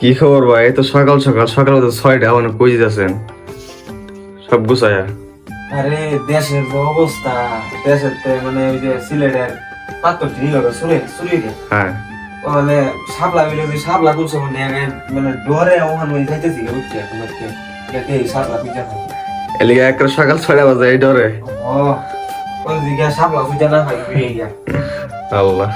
কি খবর ভাই? এই তো সকাল সকাল সকাল তো ছয়টা মানে কই যাচ্ছেন সব গুছায়া। আরে দেশের যে অবস্থা দেশের তে মানে ওই যে সিলেটের পাত্র ঠিক হবে শুনে শুনে হ্যাঁ। মানে সাপলা বিলে যে সাপলা করছে মানে মানে ডরে ওখানে ওই যাইতেছি উঠছে এখন এই সাপলা পিজা খাই এলিগা সকাল ছয়টা বাজে এই ডরে। ও কোন দিকে সাপলা পিজা না খাই আল্লাহ।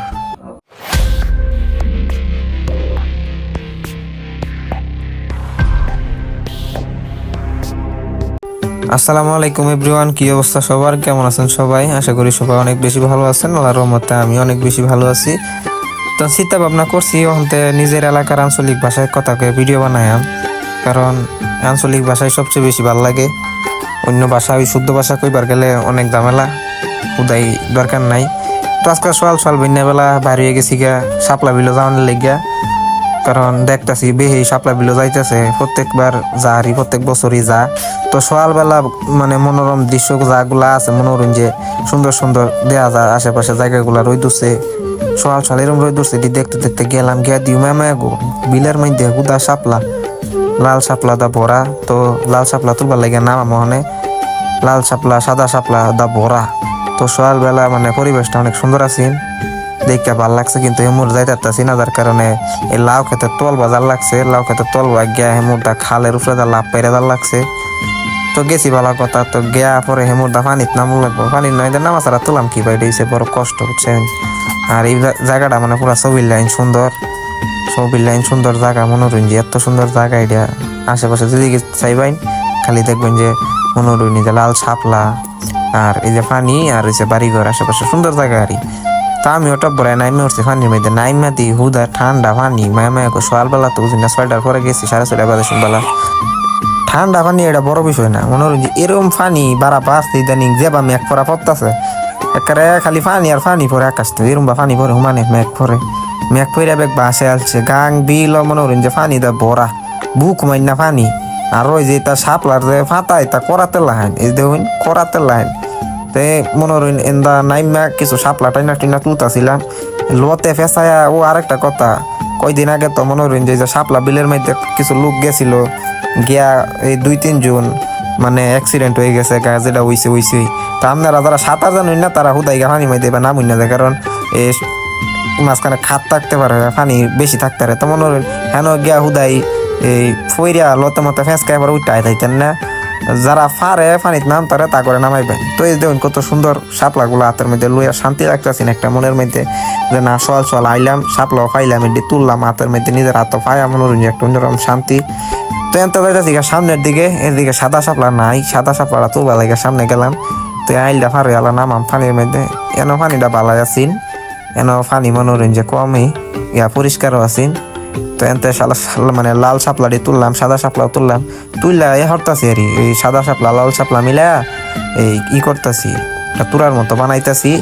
আসসালামু আলাইকুম এভরিওয়ান, কি অবস্থা সবার? কেমন আছেন সবাই? আশা করি সবাই অনেক বেশি ভালো আছেন, আল্লাহর রহমতে আমি অনেক বেশি ভালো আছি। তো চিন্তা ভাবনা করছি ওখানতে নিজের এলাকার আঞ্চলিক ভাষায় কথাকে ভিডিও বানায়াম, কারণ আঞ্চলিক ভাষায় সবচেয়ে বেশি ভালো লাগে। অন্য ভাষা, ওই শুদ্ধ ভাষা কইবার গেলে অনেক ঝামেলা, উদাই দরকার নাই। তো আজকে সকাল সকাল বেলা হয়ে গেছি গা, সাপলা বিলো যাওয়ার লেগিয়া। কারণ দেখতাছি বেহি সাপলা বিলো যাইতেছে, প্রত্যেকবার যা আরি প্রত্যেক বছরই যা। তো সকালবেলা মানে মনোরম দৃশ্য যাগুলা আছে, মনোরম যে সুন্দর সুন্দর দেয়া যায়, আশেপাশে জায়গাগুলা রই দূরছে সকাল সকাল এরম রই দূরছে এটি দেখতে দেখতে গেলাম গিয়া দিও মামা গো, বিলের মধ্যে হুদা সাপলা, লাল সাপলা দা ভরা। তো লাল সাপলা তুলবার লাগে নাম মহনে লাল সাপলা, সাদা সাপলা দা ভরা। তো সকালবেলা মানে পরিবেশটা অনেক সুন্দর আছে দেখতে ভালো লাগছে, কিন্তু হেমুর যাইতে পারতাছি না, যার কারণে এই লাউ খেতে তল বাজার লাগছে, লাউ খেতে তল গিয়া হেমুরটা খালের উপরে দা লাভ পাইরে দার লাগছে। তো গেছি ভালো কথা, তো গিয়া পরে হেমুরদা পানিত নামু লাগবো। পানি নয় নামা ছাড়া তুলাম কি ভাই দিয়েছে বড় কষ্ট হচ্ছে আর এই জায়গাটা মানে পুরা ছবির লাইন সুন্দর। ছবির লাইন সুন্দর জায়গা মনোরঞ্জন যে এত সুন্দর জায়গা এটা। আশেপাশে যদি চাইবেন খালি দেখবেন যে মনোরঞ্জন যে লাল ছাপলা আর এই যে পানি, আর এই যে বাড়িঘর, আশেপাশে সুন্দর জায়গা আরই আমি ওটা বলে নাইমে উঠছি পানির মধ্যে নাইমা দি হুদা, ঠান্ডা পানি মায়া মায়া সকালবেলা তো বুঝি না ছয়টার পরে গেছি, সাড়ে ছয়টা বাজে শুনবেলা ঠান্ডা পানি এটা বড় বিষয় না, মনে হলো যে এরম পানি বাড়া পাঁচ ইদানিং যেবা মেঘ পরা পড়তাছে। একেবারে খালি পানি আর পানি পরে আকাশ তো, এরম বা পানি পরে, হুমানে মেঘ পরে। মেঘ পরে বেগ বাসে আলছে, গাং বিল মনে হলেন যে পানি দা ভরা বুক মাইন না পানি আর ওই যে তা সাপলার যে ফাতায় তা করাতে লাহাইন এই দেখুন, করাতে লাহাইন তে মনে হলেন এন্দা নাইমা কিছু সাপলা টাইনা টিনা তুলতাছিলাম লোতে ফেসায়া, ও আরেকটা কথা, কয়দিন আগে তো মনে হলেন যে সাপলা বিলের মধ্যে কিছু লোক গেছিল, গিয়া এই দুই তিন জন মানে অ্যাক্সিডেন্ট হয়ে গেছে গা, যেটা হইছে হইছে। তা আপনারা যারা সাঁতার জানুন না, তারা হুদাই গা পানি মাইতে বা নামুন না কারণ এই মাঝখানে খাত থাকতে পারে পানি বেশি থাকতে পারে। তো মনে হলেন হেন গিয়া হুদাই এই ফইরা লতে মতো ফেঁসকা এবার উঠাই থাইতেন না। যারা ফারে পানিত নাম তারা তা করে নামাইবেন তো এই দেখুন কত সুন্দর শাপলা গুলো হাতের মধ্যে লইয়া শান্তি লাগতেছি একটা মনের মধ্যে। যে না, সল সল আইলাম শাপলাও পাইলাম এটি তুললাম, হাতের মধ্যে নিজের হাত পায়া মনোরঞ্জন, একটা অন্যরকম শান্তি। তো এত গা সামনের দিকে, এদিকে সাদা শাপলা নাই, সাদা শাপলাটা তুলবা লাগে সামনে গেলাম। তো আইলটা ফারে আলা নামাম পানির মধ্যে। এন পানিটা বালাই আছিন, এন পানি মনোরঞ্জন কমই, ইয়া পরিষ্কারও আছিন। তো এনতে মানে লাল শাপলাটি তুললাম, সাদা শাপলাও তুললাম। তুললা এ হরতাছি আর, এই সাদা শাপলা, লাল শাপলা মিলা এই ই করতাছি তুরার মতো বানাইতাছি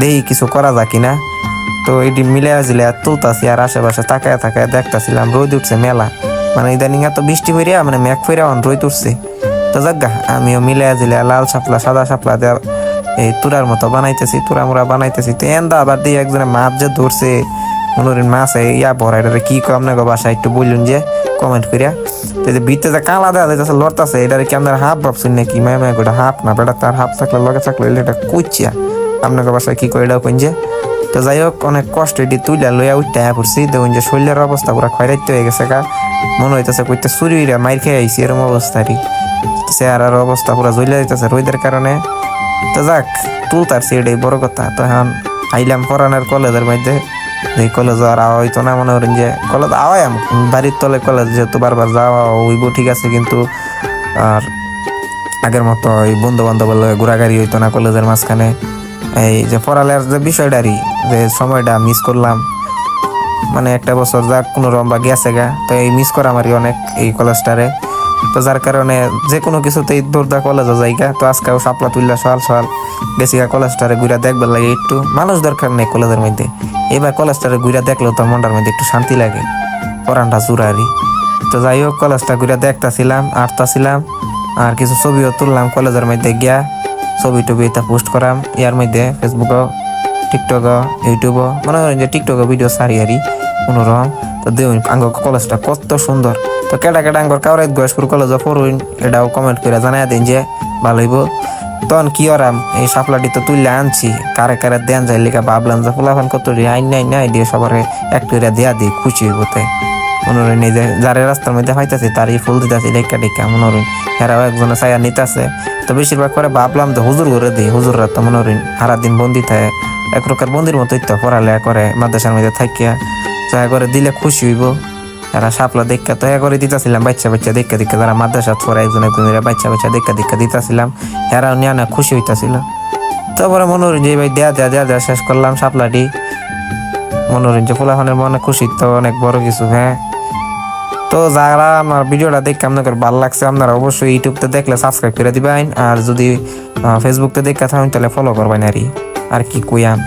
দেখি কিছু করা যায় কিনা। তো এটি মিলে জিলে তুলতাছি আর আশেপাশে তাকায় তাকায় দেখতাছিলাম, রোদ উঠছে মেলা। মানে ইদানিং এত বৃষ্টি হইয়া মানে মেঘ ফিরা রোদ উঠছে। তো যাজ্ঞা আমিও মিলে জিলে লাল শাপলা, সাদা শাপলা দেওয়া এই তুরার মতো বানাইতেছি তুরা মুরা বানাইতেছি। তো এন্দা আবার দিয়ে একজনে মাছ যে ধরছে মনোরিন মাছ ইয়া ভরা এটা কি কম না গো বাসা একটু বললুন যে কমেন্ট করিয়া। তো যে ভিতরে যে কালা দেওয়া যাইতেছে লড়তাছে, এটারে কি আপনার হাফ ভাবছেন নাকি? মায় মায় গোটা হাফ না, বেটা তার হাফ থাকলে, লগে থাকলে এটা কুচিয়া আপনাকে বাসায় কি করে এটাও যে। তো যাই হোক, অনেক কষ্ট এটি তুইলা লইয়া উঠতে পড়ছি। দেখুন যে শরীরের অবস্থা পুরো খয়রাইতে হয়ে গেছে গা। মনে হইতেছে কইতে চুরিরা মাইর খেয়ে আইসি এরকম অবস্থারই চেহারার অবস্থা পুরো জ্বলে যাইতেছে রোদের কারণে। তো যাক, তুলতারছি এটাই বড় কথা। তো এখন আইলাম পরানের কলেজের মধ্যে। এই কলেজ আর আওয়া হইতো না, মনে করেন যে কলেজ আওয়াই আওয়াম বাড়ির তলে কলেজ যেহেতু বারবার যাওয়া হইব, ঠিক আছে, কিন্তু আর আগের মতো এই বন্ধু বান্ধবের লগে ঘোরাঘুরি হইতো না কলেজের মাঝখানে। এই যে পড়ালের যে বিষয়টারই যে সময়টা মিস করলাম মানে একটা বছর যাক, কোনো রকম বা গেছে গা, তো এই মিস করা আমারই অনেক এই কলেজটারে তো যার কারণে যে কোনো কিছুতেই দৌড়দা কলেজও যাইগা। তো আজকেও সাপলা তুললা সকাল সকাল গা কলেজটারে ঘুরা দেখবার লাগে একটু মানুষ দরকার নেই কলেজের মধ্যে। এবার কলেজটারে ঘুরা দেখলেও তো মনটার মধ্যে একটু শান্তি লাগে। পরানটা জুরারি। তো যাই হোক কলেজটা ঘুরে দেখতাছিলাম, আটতাছিলাম, আর কিছু ছবিও তুললাম কলেজের মধ্যে গিয়া। ছবি টবি এটা পোস্ট করাম। ইয়ার মধ্যে ফেসবুকও টিকটক ইউটিউবও মনে করেন যে টিকটকে ভিডিও সারি আরি কোনোরকম তো দেখুন, আঙ্গ কলেজটা কত সুন্দর। তো কেটা কেটা আঙ্গর কাউরাইত গয়েশপুর কলেজে পড়ুন এটাও কমেন্ট করে জানাই দিন যে ভালো হইব। তখন কি ওরাম এই সাপলাটি তো তুললে আনছি, কারে কারে দেন যাই লিখা ভাবলাম যে ফুলাফান কত রি আইন নাই নাই দিয়ে সবার একটু রে দেয়া দিই, খুশি হইব তাই। মনোরণ এই যে যারে রাস্তার মধ্যে পাইতেছে তারই ফুল দিতেছে ডেকা ডেকা মনোরণ হেরাও একজনে ছায়া নিতেছে। তো বেশিরভাগ করে ভাবলাম তো হুজুর করে দিই, হুজুররা তো মনোরণ সারা দিন বন্দি থাকে, এক প্রকার বন্দির মতো তো পড়ালেখা করে, মাদ্রাসার মধ্যে থাকিয়া ছায়া করে দিলে খুশি হইব। এরা সাপলা দেখা তো করে দিতেছিলাম, বাচ্চা বাচ্চা দেখা দেখা যারা মাদ্রাসা পড়ে একজন একজন বাচ্চা বাচ্চা দেখা দেখা দিতেছিলাম, এরাও নিয়ে না খুশি হইতাছিল। তারপরে মনোরঞ্জন ভাই দেয়া দেয়া দেয়া দেয়া শেষ করলাম সাপলাটি। মনোরঞ্জন ফুলাফানের মনে খুশি তো অনেক বড় কিছু হ্যাঁ। তো যারা আমার ভিডিওটা দেখে আপনাদের ভালো লাগছে, আপনারা অবশ্যই ইউটিউবতে দেখলে সাবস্ক্রাইব করে দিবেন, আর যদি ফেসবুকতে দেখে থাকেন তাহলে ফলো করবেন আর আর কি কইয়াম?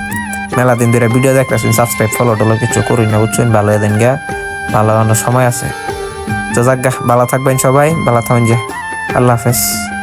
মেলা দিন ধরে ভিডিও দেখতেছেন সাবস্ক্রাইব ফলো টলো কিছু করি না, বুঝছেন? ভালো দেন গা অন্য সময় আছে। তো যাক গা, ভালো থাকবেন সবাই ভালো থাকবেন যে। আল্লাহ হাফেজ।